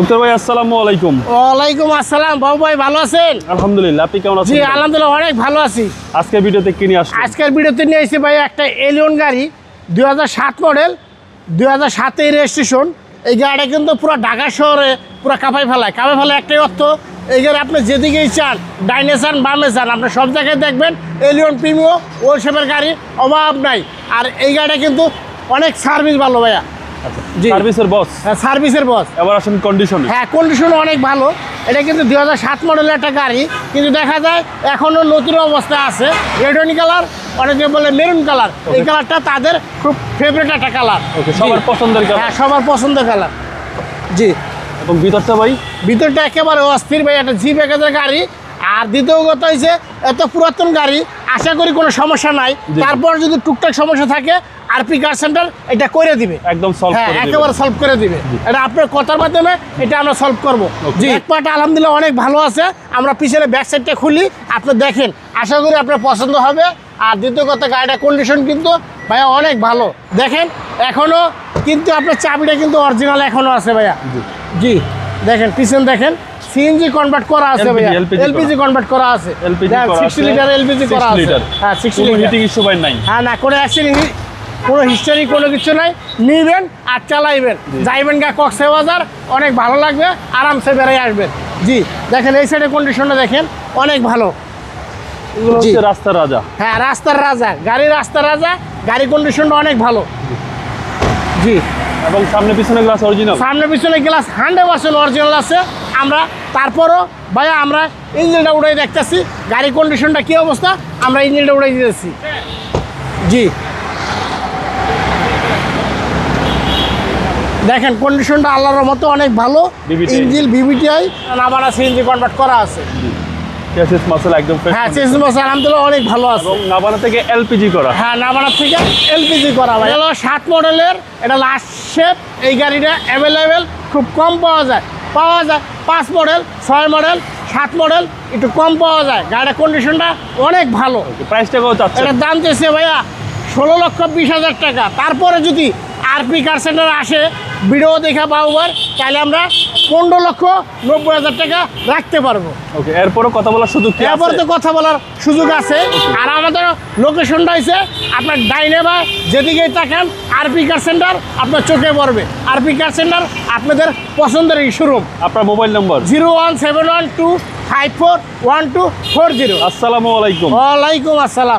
মুক্তার ভাই আসসালামু আলাইকুম। ওয়ালাইকুম আসসালাম। বাবু ভাই ভালো আছেন? আলহামদুলিল্লাহ আপনি কেমন জি আলহামদুলিল্লাহ অনেক ভালো আছি। আজকে ভিডিওতে আসছেন আজকের ভিডিওতে নিয়ে এসেছি ভাই একটা এলিয়ন গাড়ি দুই মডেল দুই হাজার সাতের রেজিস্ট্রেশন এই গাড়িটা কিন্তু পুরো ঢাকা শহরে পুরো কাঁপাই ফেলায়। কাঁপাই ফেলায় একটাই অর্থ এই গাড়ি আপনি যেদিকেই চান ডাইনে চান বামে চান আপনি সব জায়গায় দেখবেন এলিয়ন প্রিমিও ওল শেপের গাড়ি অভাব নাই। আর এই গাড়িটা কিন্তু অনেক সার্ভিস ভালো ভাইয়া। সার্ভিসের বস সার্ভিসের বস এবার আসেন কন্ডিশনে হ্যাঁ কন্ডিশন অনেক ভালো। এটা কিন্তু দুই হাজার সাত মডেলের একটা গাড়ি কিন্তু দেখা যায় এখনও নতুন অবস্থায় আছে। রেডনি কালার অনেকে বলে মেরুন কালার এই কালারটা তাদের খুব ফেভারিট একটা কালার সবার পছন্দের কালার হ্যাঁ সবার পছন্দের কালার জি। এবং ভিতরটা ভাই? ভিতরটা একেবারে অস্থির ভাই একটা জি প্যাকেজের গাড়ি। আর দ্বিতীয় কথা হয়েছে এত পুরাতন গাড়ি আশা করি কোনো সমস্যা নাই। তারপর যদি টুকটাক সমস্যা থাকে আরপি কার সেন্টার এটা করে দিবে। একদম সলভ হ্যাঁ। একেবারে সলভ করে দিবে। এটা আপনার কথার মাধ্যমে এটা আমরা সলভ করব. জি। এক পাটা আলহামদুলিল্লাহ অনেক ভালো আছে। আমরা পিছনে ব্যাক সাইডটা খুলি আপনি দেখেন। আশা করি আপনার পছন্দ হবে। আর দ্বিতীয় কথা গাড়িটা কন্ডিশন কিন্তু ভাইয়া অনেক ভালো। দেখেন এখনও কিন্তু আপনার চাবিটা কিন্তু অরিজিনাল এখনও আছে ভাইয়া। জি দেখেন পিছন দেখেন। সিএনজি কনভার্ট করা আছে ভাইয়া। এলপিজি কনভার্ট করা। আছে। এলপিজি সিক্সটি লিটার এলপিজি করা আছে। হ্যাঁ সিক্সটি লিটার হিটিং ইস্যু ভাই নাই। হ্যাঁ না কোনো অ্যাক্সিডেন্ট কোনো হিস্টোরি কোনো কিছু নাই। নিবেন আর চালাইবেন। যাইবেন গা কক্সে বাজার অনেক ভালো লাগবে আরামসে বেড়াই আসবেন। জি দেখেন এই সাইডের কন্ডিশনটা দেখেন অনেক ভালো। এগুলো হচ্ছে রাস্তার রাজা। হ্যাঁ রাস্তার রাজা। গাড়ি রাস্তার রাজা গাড়ি কন্ডিশনটা অনেক ভালো। জি। এবং সামনে পিছনে গ্লাস অরিজিনাল সামনে পিছনে গ্লাস হান্ড্রেড পার্সেন্ট অরিজিনাল আছে। আমরা তারপরও ভাইয়া আমরা ইঞ্জিনটা উড়াই দেখতেছি গাড়ি কন্ডিশনটা কী অবস্থা আমরা ইঞ্জিনটা উড়াই দিতেছি। জি। দেখেন কন্ডিশনটা আল্লাহর মতো অনেক ভালো ইঞ্জিন বিবিটিআই আছে সিএনজি কনভার্ট করা আছে। চেসিস মাসেল একদম হ্যাঁ চেস বস আলহামদুলিল্লাহ অনেক ভালো আছে। নাবানা থেকে এলপিজি করা। হ্যাঁ নামানা থেকে এলপিজি করা ভাই। হলো সাত মডেলের এটা লাস্ট শেপ এই গাড়িটা অ্যাভেলেবেল খুব কম পাওয়া যায়। পাওয়া যায় পাঁচ মডেল ছয় মডেল সাত মডেল একটু কম পাওয়া যায়। গাড়ির কন্ডিশনটা অনেক ভালো। প্রাইসটা কত চাচ্ছে এটার দাম চেয়েছে ভাইয়া ষোলো লক্ষ বিশ হাজার টাকা। তারপরে যদি আরপি কার সেন্টার আসে ভিডিও দেখা পাওয়ার তাহলে আমরা পনেরো লক্ষ নব্বই হাজার টাকা রাখতে পারব। ওকে এরপরও কথা বলার সুযোগ এরপর তো কথা বলার সুযোগ আছে। আর আমাদের লোকেশনটা হয়েছে আপনার ডাইনে বা যেদিকেই তাকান আরপি কার সেন্টার আপনার চোখে পড়বে। আরপি কার সেন্টার আপনাদের পছন্দের শোরুম আপনার mobile number zero one seven one two five four one two four zero আসসালামু আলাইকুম। ওয়ালাইকুম আসসালাম।